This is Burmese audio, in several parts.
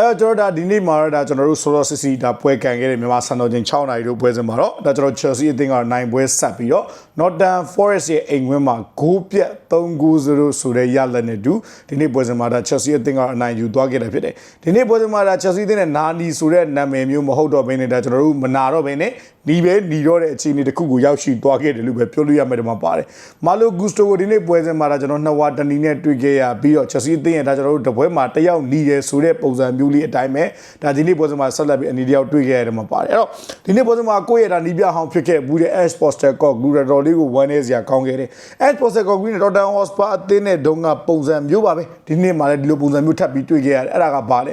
အဲတော့ကျွန်တော်ဒါဒီနေ့မှာတော့ဒါကျွန်တော်တို့ Solo City ဒါပွဲကန်ခဲ့တဲ့မြန်မာစံတော်ချိန်6နာရီတို့ပွဲစဉ်မှာတော့ဒါကျွန်တော် Chelsea အသင်းကနိုင်ပွဲဆက်ပြီးတော့ Nottingham Forest ရဲ့အိမ်ဝင်းမှာဂိုးပြတ်3-0ဆိုတဲ့ရလဒ်နဲ့တူဒီနေ့ပွဲစဉ်မှာဒါ Chelsea အသင်းကအနိုင်ယူသွားခဲ့တာဖြစ်တယ်ဒီနေ့ပွဲစဉ်မှာဒါ Chelsea အသင်းနဲ့နာနီဆိုတဲ့နာမည်မျိုးမဟုတ်တော့ဘဲနဲ့ဒါကျွန်တော်တို့မနာတော့ဘဲနဲ့နီးပဲနီတော့တဲ့အခြေအနေတစ်ခုကိုရောက်ရှိသွားခဲ့တယ်လို့ပဲပြောလို့ရမယ်ဒီမှာပါတယ်မာလိုဂူစတိုကိုဒီနေ့ပွဲစဉ်မှာဒါကျွန်တော်နှစ်ဝါတနီနဲ့တွေ့ခဲ့ရပြီးတော့ Chelsea အသင်းရဲ့ဒါကျွန်တော်တို့တပွဲမှာတယောက်နီးတယ်ဆိုတဲ့ပုံစံမျိုးလေးအတိုင်းပဲဒါဒီနေ့ပွဲစဉ်မှာဆက်လက်ပြီးအနေတယောက်တွေ့ခဲ့ရတယ်မှာပါတယ်အဲ့တော့ဒီနေ့ပွဲစဉ်မှာကိုယ့်ရဲ့ဒါနီးပြဟောင်းဖြစ်ခဲ့ဘူးတဲ့ Ash Poster Cock လူရတော်လေးကိုဝမ်းနေစရာကောင်းခဲ့တယ် Ash Poster Cock နဲ့ Tottenham Hotspur အသင်းနဲ့ဒုံကပုံစံမျိုးပါပဲဒီနေ့မှာလည်းဒီလိုပုံစံမျိုးထပ်ပြီးတွေ့ခဲ့ရတယ်အဲ့ဒါကဘာလဲ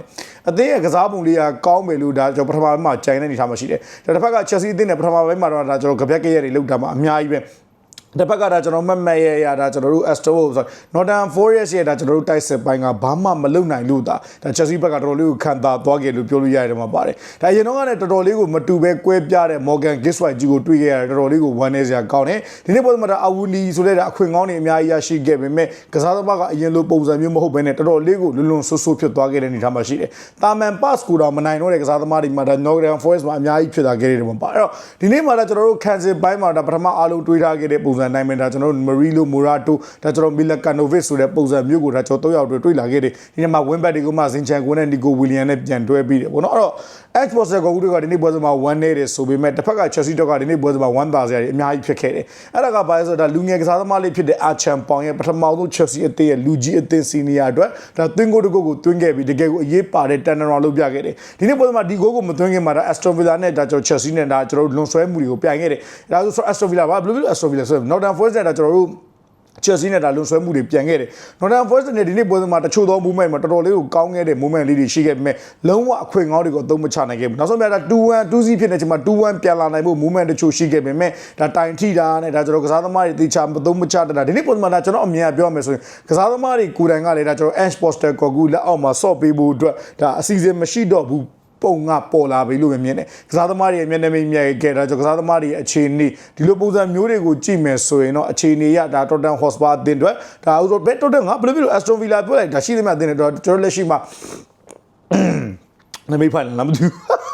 အသင်းရဲ့ကစားပုံလေးကကောင်းမယ်လို့ဒါကျွန်တော်ပထမပိုင်းမှာကြိုင်တဲ့အနေထားမှာရှိတယ်ဒါတစ်ဖက်က Chelsea အသင်းနဲ့ပထမပိုင်းမှာတော့ဒါကျွန်တော်ကြပြက်ကြရတွေလောက်တာမှာအများကြီးပဲ တစ်ဖက်ကဒါကျွန်တော်မက်မက်ရဲ့ရတာကျွန်တော်တို့ Aston Villa ဆို Northern Forest ရဲ့ဒါကျွန်တော်တို့တိုက်စစ်ပိုင်းကဘာမှမလုပ်နိုင်လို့ဒါဒါ Chelsea ဘက်ကတော်တော်လေးကိုခံတာသွားခဲ့လို့ပြောလို့ရတယ်မှာပါတယ်ဒါရင်တော့ကလည်းတော်တော်လေးကိုမတူပဲကွဲပြားတဲ့ Morgan Gisway ကြီးကိုတွေ့ခဲ့ရတယ်တော်တော်လေးကိုဝမ်းနေစရာကောင်းတယ်ဒီနေ့ပေါ်မှာဒါအဝူလီဆိုတဲ့ဒါအခွင့်ကောင်းတွေအများကြီးရရှိခဲ့ပေမဲ့ကစားသမားကအရင်လိုပုံစံမျိုးမဟုတ်ဘဲနဲ့တော်တော်လေးကိုလွန်လွန်ဆူဆူဖြစ်သွားခဲ့တဲ့အနေအထားမှာရှိတယ်တာမန် pass ကိုတော့မနိုင်တော့တဲ့ကစားသမားတွေမှာဒါ Northern Forest မှာအများကြီးဖြစ်သွားခဲ့တယ်မှာပါအဲ့တော့ဒီနေ့မှာဒါကျွန်တော်တို့ cancel ပိုင်းမှာဒါပထမအားလုံးတွေးထားခဲ့တဲ့ပုံစံတိုင်းပဲဒါကျွန်တော်တို့ Marilo Morato ဒါကျွန်တော် Milakanovic ဆိုတဲ့ပုံစံမျိုးကိုဒါကျွန်တော်၃ယောက်တွေတွေ့လာခဲ့တယ်ဒီနေ့မှာ win back တွေကိုမှဇင်ချန်ကိုနဲ့ Nico William နဲ့ပြန်တွဲပြီးတယ်ပေါ့နော်အဲ့တော့ Xbox ကောကူတွေကဒီနေ့ပွဲစဉ်မှာ1နေတယ်ဆိုပေမဲ့တစ်ဖက်က Chelsea တော့ကဒီနေ့ပွဲစဉ်မှာ1သာစရာတွေအများကြီးဖြစ်ခဲ့တယ်အဲ့ဒါကဘာလဲဆိုတော့ဒါလူငယ်ကစားသမားလေးဖြစ်တဲ့ Archam Pong ရဲ့ပထမဆုံး Chelsea အသင်းရဲ့လူကြီးအသင်း senior အတွက်ဒါသွင်းကိုတကုတ်ကိုသွင်းခဲ့ပြီးတကယ်ကိုအရေးပါတဲ့ turnaround လုပ်ပြခဲ့တယ်ဒီနေ့ပွဲစဉ်မှာဒီဂိုးကိုမသွင်းခင်မှာဒါ Aston Villa နဲ့ဒါကျွန်တော် Chelsea နဲ့ဒါကျွန်တော်တို့လွန်ဆွဲမှုတွေကိုပြိုင်ခဲ့တယ်ဒါဆို Aston Villa ဘာဘယ်လိုလဲ Aston Villa ဆိုတော့ Northern Forest နဲ့ဒါကျွန်တော်တို့ Chelsea နဲ့ဒါလွန်ဆွဲမှုတွေပြန်ခဲ့တယ်။ Nottingham Forest နဲ့ဒီနေ့ပွဲစဉ်မှာတချို့သော movement မှာတော်တော်လေးကိုကောင်းခဲ့တဲ့ movement လေးတွေရှိခဲ့ပေမဲ့လုံးဝအခွင့်ကောင်းတွေကိုအသုံးမချနိုင်ခဲ့ဘူး။နောက်ဆုံးပြတာ2-1 2-0ဖြစ်နေချိန်မှာ2-1ပြန်လာနိုင်ဖို့ movement တချို့ရှိခဲ့ပေမဲ့ဒါတိုင်ထိတာနဲ့ဒါကျွန်တော်ကစားသမားတွေတေချာမသုံးမချတာဒီနေ့ပွဲစဉ်မှာဒါကျွန်တော်အမြင်ပြောမယ်ဆိုရင်ကစားသမားတွေကိုယ်တိုင်ကလည်းဒါကျွန်တော် Ash Poster ကိုကူလက်အောက်မှာဆော့ပေးဖို့အတွက်ဒါအစီအစဉ်မရှိတော့ဘူး ပုံကပေါ်လာပြီလို့ပဲမြင်တယ်ကစားသမားတွေရဲ့မျက်နှာမိတ်မြဲခဲ့တာကြောင့်ကစားသမားတွေရဲ့အခြေအနေဒီလိုပုံစံမျိုးတွေကိုကြည့်မယ်ဆိုရင်တော့အခြေအနေရဒါ Tottenham Hotspur အသင်းအတွက်ဒါဥဆိုဘယ် Tottenham ငါဘယ်လိုဖြစ်လို့ Aston Villa ပြောလိုက်ဒါရှိသမျှအသင်းတွေတော့ကျွန်တော်လက်ရှိမှာနမိတ်ဖိုင်လာမသိဘူး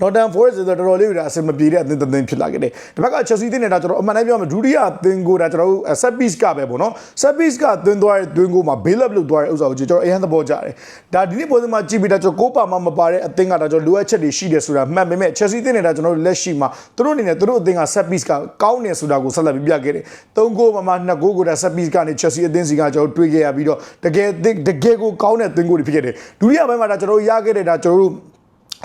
Northern Forest ဆိုတော့တော်တော်လေးဒါအဆင်မပြေတဲ့အသင်းတစ်သင်းဖြစ်လာခဲ့တယ်။ဒီဘက်က Chelsea အသင်းနဲ့ဒါကျွန်တော်အမှန်တမ်းပြောမယ်ဒုတိယအသင်းကိုဒါကျွန်တော်တို့ set piece ကပဲပေါ့နော်။ set piece ကသွင်းသွားတဲ့သွင်းကိုမှာ bail up လုပ်သွားတဲ့ဥစ္စာကိုကျွန်တော်အရင်သဘောကျတယ်။ဒါဒီနေ့ပုံစံမှာကြည့်ပြီးဒါကျွန်တော်ကိုပါမမပါတဲ့အသင်းကဒါကျွန်တော်လိုအပ်ချက်တွေရှိတယ်ဆိုတာမှတ်ပေမဲ့ Chelsea အသင်းနဲ့ဒါကျွန်တော်တို့လက်ရှိမှာသူတို့အနေနဲ့သူတို့အသင်းက set piece ကကောင်းတယ်ဆိုတာကိုဆက်လက်ပြပြခဲ့တယ်။၃ဂိုးမှာမှ2ဂိုးကိုဒါ set piece ကနေ Chelsea အသင်းစီကကျွန်တော်တွေးခဲ့ရပြီးတော့တကယ်တကယ်ကိုကောင်းတဲ့သွင်းကိုတွေဖြစ်ခဲ့တယ်။ဒုတိယပိုင်းမှာဒါကျွန်တော်တို့ရခဲ့တဲ့ဒါကျွန်တော်တို့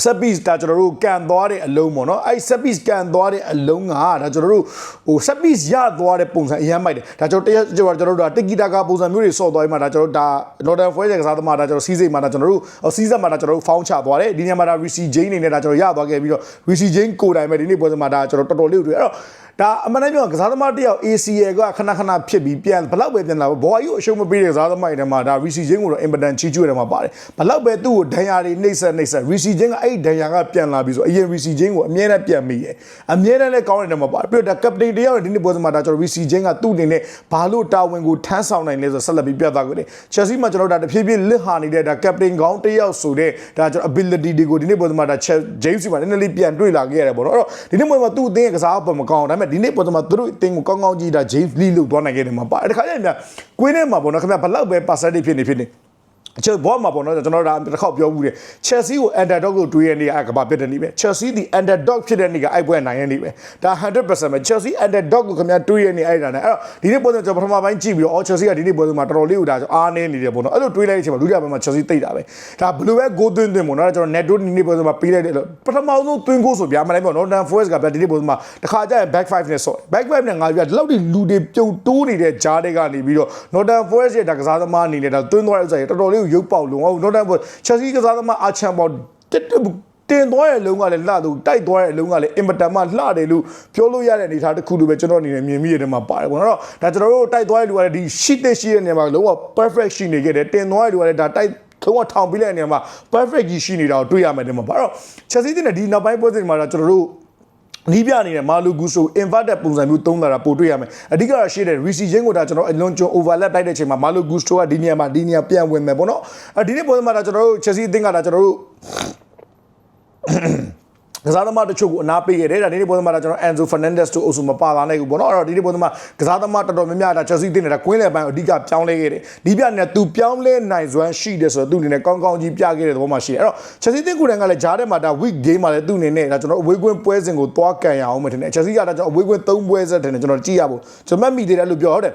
ဆက်ပစ်ဒါကျွန်တော်တို့ကန်သွားတဲ့အလုံးပေါ့နော်အဲ့ဆက်ပစ်ကန်သွားတဲ့အလုံးကဒါကျွန်တော်တို့ဟိုဆက်ပစ်ရသွားတဲ့ပုံစံအရင်မိုက်တယ်ဒါကျွန်တော်တရကျွန်တော်တို့ဒါတက်ကီတာကပုံစံမျိုးတွေဆော့သွားပြီးမှဒါကျွန်တော်တို့ဒါ Northern Forest ကစားသမားဒါကျွန်တော်စီးစိတ်မှာဒါကျွန်တော်တို့စီးစက်မှာဒါကျွန်တော်တို့ဖောင်းချသွားတယ်ဒီညမှာဒါ Rishi Jane အနေနဲ့ဒါကျွန်တော်ရသွားခဲ့ပြီးတော့ Rishi Jane ကိုယ်တိုင်ပဲဒီနေ့ပွဲစဉ်မှာဒါကျွန်တော်တော်တော်လေးတွေ့အဲ့တော့ ဒါအမှန်တမ်းပြောကစားသမားတယောက် ACL ကခဏခဏဖြစ်ပြီးပြန်ဘလောက်ပဲပြန်လာဘော်ကြီးကိုအရှုံးမပေးတဲ့ကစားသမားတွေထဲမှာဒါ Rishi Jane ကိုတော့ important ချီးကျူးတယ်မှာပါတယ်ဘလောက်ပဲသူ့ကိုဒဏ်ရာတွေနှိမ့်ဆက်နှိမ့်ဆက် Rishi Jane ကအဲ့ဒီဒဏ်ရာကပြန်လာပြီးဆိုအရင် Rishi Jane ကိုအမြဲတမ်းပြန်မိတယ်အမြဲတမ်းလည်းကောင်းတယ်တယ်မှာပါတယ်ပြီးတော့ဒါ captain တယောက်နဲ့ဒီနေ့ပွဲစဉ်မှာဒါကျွန်တော် Rishi Jane ကသူ့အနေနဲ့ဘာလို့တာဝန်ကိုထမ်းဆောင်နိုင်လဲဆိုဆက်လက်ပြီးပြသခဲ့တယ် Chelsea မှာကျွန်တော်ဒါတဖြည်းဖြည်းလစ်ဟာနေတဲ့ဒါ captain ကောင်းတယောက်ဆိုတဲ့ဒါကျွန်တော် ability တွေကိုဒီနေ့ပွဲစဉ်မှာဒါ James မှာနည်းနည်းလေးပြန်တွေ့လာခဲ့ရတယ်ပေါ့နော်အဲ့တော့ဒီနေ့ပွဲမှာသူ့အသင်းရဲ့ကစားပုံမကောင်းဒါပေမဲ့ဒီနေ့ပွဲစဉ်မှာသူတို့အသင်းကိုကောင်းကောင်းကြီးဒါ James Lee လို့သွားနိုင်ခဲ့တယ်မှာပါအဲ့ဒီခါကျရင်များကွင်းထဲမှာပေါ့နော်ခင်ဗျဘလောက်ပဲ percentage ဖြစ်နေဖြစ်နေ အချက်ဘောမှာပေါ့နော်ကျွန်တော်တို့ဒါတစ်ခေါက်ပြောဘူးတယ် Chelsea ကို underdog ကိုတွေးရနေအကဘာဖြစ်တဲ့နေပဲ Chelsea ဒီ underdog ဖြစ်တဲ့နေကအိုက်ပွဲနိုင်ရနေပဲဒါ100%ပဲ Chelsea underdog ကိုခင်ဗျာတွေးရနေအဲ့ဒါနဲ့အဲ့တော့ဒီနေ့ပွဲစဉ်ကျွန်တော်ပထမပိုင်းကြည့်ပြီးတော့ Chelsea ကဒီနေ့ပွဲစဉ်မှာတော်တော်လေးကိုဒါအားနည်းနေတယ်ပေါ့နော်အဲ့လိုတွေးလိုက်တဲ့အချိန်မှာဒုတိယပိုင်းမှာ Chelsea တိတ်တာပဲဒါဘယ်လိုပဲ goal သွင်းသွင်းပေါ့နော်ကျွန်တော် netto ဒီနေ့ပွဲစဉ်မှာပေးလိုက်တယ်လို့ပထမဆုံးသွင်း goal ဆိုပြမလိုက်ပေါ့ Northern Forest ကဗျာဒီနေ့ပွဲစဉ်မှာတစ်ခါကျရင် back 5နဲ့ဆော့ back 5နဲ့ငါပြဒီလောက်ဒီလူတွေပြုံတိုးနေတဲ့ကြားတွေကနေပြီးတော့ Northern Forest ရဲ့ဒါကစားသမားအနေနဲ့ဒါသွင်းသွားတဲ့ဥစ္စာတွေတော်တော်လေးကိုရုပ်ပေါက်လုံးဟုတ် Northern Forest Chelsea ကစားသမားအာချန်ပေါတက်တင်သွားတဲ့အလုံးကလည်းလှသူတိုက်သွားတဲ့အလုံးကလည်းအင်မတန်မှလှတယ်လို့ပြောလို့ရတဲ့အနေအထားတစ်ခုလိုပဲကျွန်တော်အနေနဲ့မြင်မိရတယ်မှာပါတယ်ပေါ့နော်ဒါကျွန်တော်တို့တိုက်သွားတဲ့လူကလည်းဒီ sheet တဲ့ရှိတဲ့နေရာမှာလုံးဝ perfect ရှိနေခဲ့တယ်တင်သွားတဲ့လူကလည်းဒါတိုက်လုံးဝထောင်ပြီးလိုက်တဲ့နေရာမှာ perfect ကြီးရှိနေတာကိုတွေ့ရမယ်တဲ့မှာဘာတော့ Chelsea တင်တဲ့ဒီနောက်ပိုင်းပွဲစဉ်မှာတော့ကျွန်တော်တို့ နီးပြအနေနဲ့မာလူဂူဆို inverted ပုံစံမျိုးသုံးလာတာပို့တွေ့ရမယ်အဓိကတော့ရှေ့တဲ့ receive ချင်းကိုဒါကျွန်တော်အလွန်ကျွံ overlap တိုက်တဲ့အချိန်မှာမာလူဂူဆိုကဒီနေရာမှာဒီနေရာပြန်ဝင်မယ်ပေါ့နော်အဲဒီနေ့ပုံစံမှာဒါကျွန်တော်တို့ Chelsea အသင်းကဒါကျွန်တော်တို့ ကစားသမားတချို့ကိုအနာပေးခဲ့တယ်ဒါဒီနေ့ပုံစံမှာဒါကျွန်တော် Enzo Fernandez တို့အုပ်စုမပါလာနိုင်ဘူးပေါ့နော်အဲ့တော့ဒီနေ့ပုံစံမှာကစားသမားတော်တော်များများဒါ Chelsea တင်နေတာကွင်းလယ်ပိုင်းကိုအဓိကပြောင်းလဲခဲ့တယ်ဒီပြနဲ့သူပြောင်းလဲနိုင်စွမ်းရှိတယ်ဆိုတော့သူအနေနဲ့ကောင်းကောင်းကြီးပြခဲ့တဲ့သဘောမှရှိတယ်အဲ့တော့ Chelsea တင်ကိုယ်တိုင်ကလည်းဂျားထဲမှာဒါ week game မှာလည်းသူအနေနဲ့ဒါကျွန်တော်အဝေးကွင်းပွဲစဉ်ကိုသွားကန်ရအောင်မယ်ထင်တယ် Chelsea ကဒါကျွန်တော်အဝေးကွင်း၃ပွဲဆက်တယ်ကျွန်တော်ကြည့်ရဖို့ကျွန်တော်မှတ်မိသေးတယ်လို့ပြောဟုတ်တယ်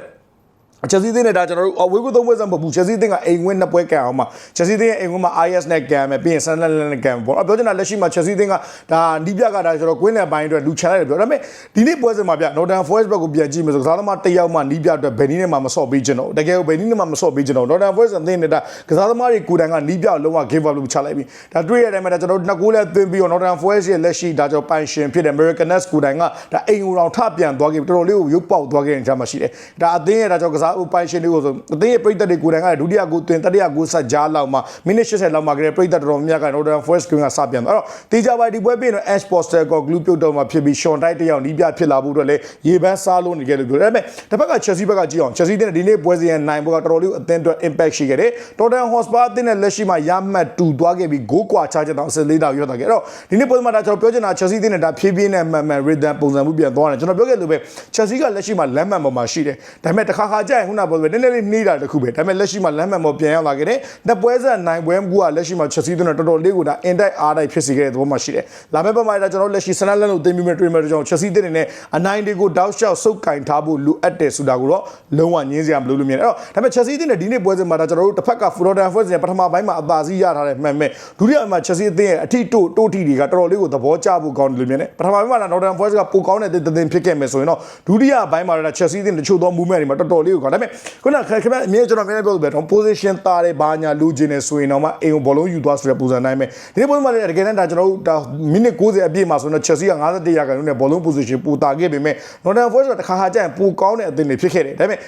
ချက်စီးတင်းနဲ့ဒါကျွန်တော်တို့အဝေးကူသုံးပွဲစံမဟုတ်ဘူးချက်စီးတင်းကအိမ်ဝင်းနှစ်ပွဲကန်အောင်မှာချက်စီးတင်းရဲ့အိမ်ဝင်းမှာ IS နဲ့ကန်မယ်ပြီးရင်ဆန်လန်လန်နဲ့ကန်ပေါ့အပြောချင်တာလက်ရှိမှာချက်စီးတင်းကဒါနီးပြကဒါကျွန်တော်ကွင်းလယ်ပိုင်းအတွက်လူချန်လိုက်တယ်ပြောဒါပေမဲ့ဒီနေ့ပွဲစဉ်မှာဗျ Northern Forest ဘက်ကိုပြန်ကြည့်မယ်ဆိုကစားသမားတစ်ယောက်မှနီးပြအတွက်ဘယ်နည်းနဲ့မှမဆော့ပေးချင်တော့တကယ်ကိုဘယ်နည်းနဲ့မှမဆော့ပေးချင်တော့ Northern Forest အသင်းနဲ့ဒါကစားသမားတွေကိုယ်တိုင်ကနီးပြလုံးဝ give up လုပ်ချလိုက်ပြီဒါတွေ့ရတဲ့အချိန်မှာဒါကျွန်တော်တို့နှစ်ကိုးလဲသွင်းပြီးတော့ Northern Forest ရဲ့လက်ရှိဒါကျွန်တော်ပိုင်ရှင်ဖြစ်တဲ့ Americanes ကိုယ်တိုင်ကဒါအိမ်ကိုတောင်ထပြန်သွားခဲ့ပြီတော်တော်လေးကိုရုပ်ပေါက်သွားခဲ့တဲ့ကြားမှာရှိတယ်ဒါအသင်းရဲ့ဒါကျွန်တော်ကစားပိုင်ရှင်တွေကိုဆိုအသင်းရဲ့ပြည်သက်တွေကိုယ်တိုင်ကဒုတိယကိုသွင်းတတိယကိုဆက်ကြားလောက်မှာမိနစ်80လောက်မှာကလေးပြည်သက်တော်တော်များများက Northern Forest ကစပြန်အဲ့တော့တေချာပိုင်ဒီပွဲပြီးတော့ Ash Poster ကို glue ပြုတ်တော့မှာဖြစ်ပြီး Sean Dyche တယောက်နီးပြဖြစ်လာဖို့အတွက်လည်းရေပန်းစားလို့နေကြလို့ပြောတယ်ဒါပေမဲ့တစ်ဖက်က Chelsea ဘက်ကကြည့်အောင် Chelsea တဲ့ဒီနေ့ပွဲစဉ်ရဲ့နိုင်ပွဲကတော်တော်လေးအသင်းအတွက် impact ရှိခဲ့တယ် Tottenham Hotspur အသင်းနဲ့လက်ရှိမှာရမှတ်တူသွားခဲ့ပြီးဂိုးကွာချချက်တောင်14တောင်ရောက်သွားခဲ့အဲ့တော့ဒီနေ့ပွဲမှာဒါကျွန်တော်ပြောချင်တာ Chelsea အသင်းနဲ့ဒါဖြည်းဖြည်းနဲ့မှန်မှန် rhythm ပုံစံမှုပြန်သွားတယ်ကျွန်တော်ပြောခဲ့လို့ပဲ Chelsea ကလက်ရှိမှာလမ်းမှန်ပေါ်မှာရှိတယ်ဒါပေမဲ့တစ်ခါခါကျရင်ခုနကပြောလို့နည်းနည်းလေးနှီးတာတခုပဲဒါပေမဲ့လက်ရှိမှာလမ်းမှန်ပေါ်ပြန်ရောက်လာခဲ့တယ်နှစ်ပွဲဆက်နိုင်ပွဲမှုကလက်ရှိမှာ Chelsea အသင်းနဲ့တော်တော်လေးကိုဒါ in tight အားတိုက်ဖြစ်စေခဲ့တဲ့သဘောမှာရှိတယ်လာမယ့်ပတ်မှာဒါကျွန်တော်လက်ရှိဆနလန်လို့တင်ပြီးမဲ့တွေ့မဲ့ကြောင့် Chelsea အသင်းနဲ့အနိုင်တွေကိုတောက်လျှောက်စုပ်ကင်ထားဖို့လိုအပ်တယ်ဆိုတာကိုတော့လုံးဝငင်းစရာမလိုလို့မြင်တယ်အဲ့တော့ဒါပေမဲ့ Chelsea အသင်းနဲ့ဒီနေ့ပွဲစဉ်မှာဒါကျွန်တော်တို့တစ်ဖက်က Fulham Forest ရဲ့ပထမပိုင်းမှာအသာစီးရထားတဲ့မှန်မဲ့ဒုတိယပိုင်းမှာ Chelsea အသင်းရဲ့အထိတိုးတိုးထီတွေကတော်တော်လေးကိုသဘောကျဖို့ကောင်းတယ်လို့မြင်တယ်ပထမပိုင်းမှာဒါ Northern Forest ကပိုကောင်းတဲ့တင်တင်ဖြစ်ခဲ့မယ်ဆိုရင်တော့ဒုတိယပိုင်းမှာဒါ Chelsea အသင်းတချို့သော movement တွေမှာတော်တော်လေးကိုကောင်းဒါပေမဲ့ခုနကခင်ဗျအမြဲကျွန်တော်မြင်နေပြောလို့ပဲတော့ position တားတယ်ဘာညာလူချင်းနေဆိုရင်တော့မှအိမ်ကိုဘောလုံးယူသွားဆိုတဲ့ပုံစံတိုင်းပဲဒီနေ့ပွဲမှာလည်းတကယ်တမ်းဒါကျွန်တော်တို့ဒါမိနစ်90အပြည့်မှာဆိုတော့ Chelsea က51ရာခိုင်နှုန်းနဲ့ဘောလုံး position ပိုတာခဲ့ပေမဲ့ Northern Forest ကတစ်ခါခါကျရင်ပိုကောင်းတဲ့အသင်းတွေဖြစ်ခဲ့တယ်ဒါပေမဲ့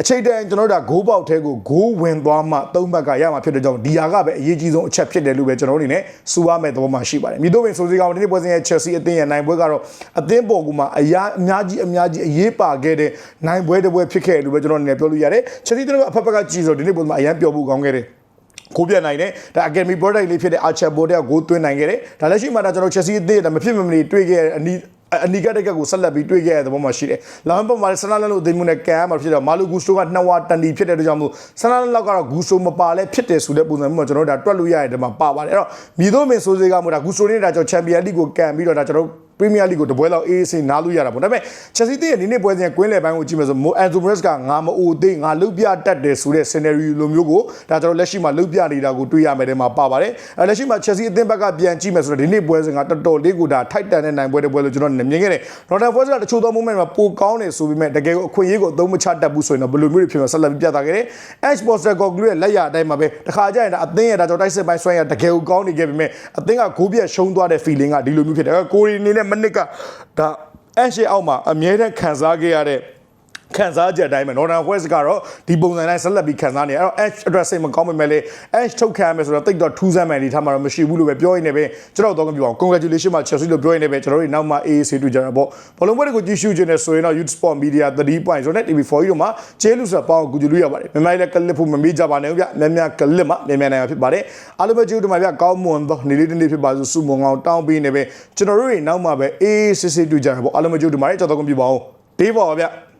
အချိန်တန်ကျွန်တော်တို့ကဂိုးပေါက်ထဲကိုဂိုးဝင်သွားမှသုံးဘက်ကရမှာဖြစ်တဲ့ကြောင့်ဒီဟာကပဲအရေးကြီးဆုံးအချက်ဖြစ်တယ်လို့ပဲကျွန်တော်တို့အနေနဲ့စူရမယ့်သဘောမှရှိပါတယ်မြေတို့ပင်ဆိုစီကောင်ဒီနေ့ပွဲစဉ်ရဲ့ Chelsea အသင်းရဲ့နိုင်ပွဲကတော့အသင်းပေါ်ကူမှာအရာအများကြီးအများကြီးအရေးပါခဲ့တဲ့နိုင်ပွဲတစ်ပွဲဖြစ်ခဲ့တယ်လို့ပဲကျွန်တော်အနေနဲ့ပြောလို့ရတယ် Chelsea တို့ကအဖက်ဖက်ကကြည့်ဆိုဒီနေ့ပွဲမှာအရန်ပျော်ဖို့ကောင်းခဲ့တယ်ကိုပြတ်နိုင်တယ်ဒါ Academy product လေးဖြစ်တဲ့ Archer Board ကဂိုးသွင်းနိုင်ခဲ့တယ်ဒါလက်ရှိမှာဒါကျွန်တော် Chelsea အသင်းဒါမဖြစ်မနေတွေ့ခဲ့တဲ့အနီး အနီကတက်ကကိုဆက်လက်ပြီးတွေ့ခဲ့ရတဲ့သဘောမှရှိတယ်။လာမပေါ်မှာဆနာလန်လို့အသိမှုနဲ့ကန်ရမှာဖြစ်တော့မာလူဂူစတိုကနှစ်ဝါတန်တီဖြစ်တဲ့အတွက်ကြောင့်မို့ဆနာလန်လောက်ကတော့ဂူစတိုမပါလဲဖြစ်တယ်ဆိုတဲ့ပုံစံမျိုးမှာကျွန်တော်တို့ဒါတွက်လို့ရတဲ့တမှာပါပါတယ်။အဲ့တော့မြည်သောမင်းဆိုစေကမို့ဒါဂူစတိုနဲ့ဒါကျွန်တော်ချန်ပီယံလိကိုကန်ပြီးတော့ဒါကျွန်တော် ပရီးမီးယားလိကိုတပွဲလောက်အေးအေးဆေးနားလို့ရတာပေါ့ဒါပေမဲ့ချက်စီးတင်းရဲ့ဒီနေ့ပွဲစဉ်ကွင်းလယ်ပိုင်းကိုကြည့်မယ်ဆိုမိုအန်ဇိုမရက်စ်ကငါမအိုသေးငါလုတ်ပြတတ်တယ်ဆိုတဲ့ scenario လိုမျိုးကိုဒါကျွန်တော်လက်ရှိမှာလုတ်ပြနေတာကိုတွေ့ရမယ်တဲ့မှာပါပါတယ်အဲလက်ရှိမှာချက်စီးအသင်းဘက်ကပြန်ကြည့်မယ်ဆိုတော့ဒီနေ့ပွဲစဉ်ကတော်တော်လေးကိုဒါထိုက်တန်တဲ့နိုင်ပွဲတစ်ပွဲလို့ကျွန်တော်မြင်ခဲ့တယ် Northern Forest ကတချို့သော moment မှာပိုကောင်းတယ်ဆိုပေမဲ့တကယ်ကိုအခွင့်အရေးကိုအသုံးမချတတ်ဘူးဆိုရင်တော့ဘယ်လိုမျိုးတွေဖြစ်မှာဆက်လက်ပြသခဲ့တယ် Ash Poster ကိုဂလူရဲ့လက်ရအတိုင်းမှာပဲတခါကျရင်ဒါအသင်းရဲ့ဒါကျွန်တော်တိုက်စစ်ပိုင်းဆွဲရတကယ်ကိုကောင်းနေခဲ့ပေမဲ့အသင်းကဂိုးပြတ်ရှုံးသွားတဲ့ feeling ကဒီလိုမျိုးဖြစ်တယ်ကိုရီနေနဲ့မနစ်ကဒါအန်ရှေအောက်မှာအမြဲတမ်းခံစားခဲ့ရတဲ့ ခံစားချက်အတိုင်းပဲ Northern West ကတော့ဒီပုံစံတိုင်းဆက်လက်ပြီးခံစားနေအဲ့တော့ Ash address စိတ်မကောင်းပေမဲ့လေ Ash ထုတ်ခံရမယ်ဆိုတော့တိတ်တော့ထူးဆန်းမှန်ဒီထားမှာတော့မရှိဘူးလို့ပဲပြောရင်းနဲ့ပဲကျွန်တော်တော့ပြောအောင် congratulation မှာ Chelsea လို့ပြောရင်းနဲ့ပဲကျွန်တော်တို့နောက်မှ AAC တွေ့ကြတာပေါ့ဘောလုံးပွဲတွေကိုကြည့်ရှုခြင်းနဲ့ဆိုရင်တော့ Youth Sport Media 3 point ဆိုတဲ့ TV4 ကြီးတို့မှာကျေးလူဆိုပေါင်းကူကြလို့ရပါတယ်မြန်မာလည်းကလစ်ဖို့မမေ့ကြပါနဲ့ဗျများများကလစ်မှာမြန်မြန်နိုင်မှာဖြစ်ပါတယ်အားလုံးပဲကျေးဇူးတင်ပါဗျကောင်းမွန်သောနေ့လေးတစ်နေ့ဖြစ်ပါစို့စုမုံအောင်တောင်းပေးနေပဲကျွန်တော်တို့တွေနောက်မှပဲ AAC တွေ့ကြတာပေါ့အားလုံးပဲကျေးဇူးတင်ပါတယ်ကြောက်တော့ကုန်ပြပါအောင်တေးပါဗျ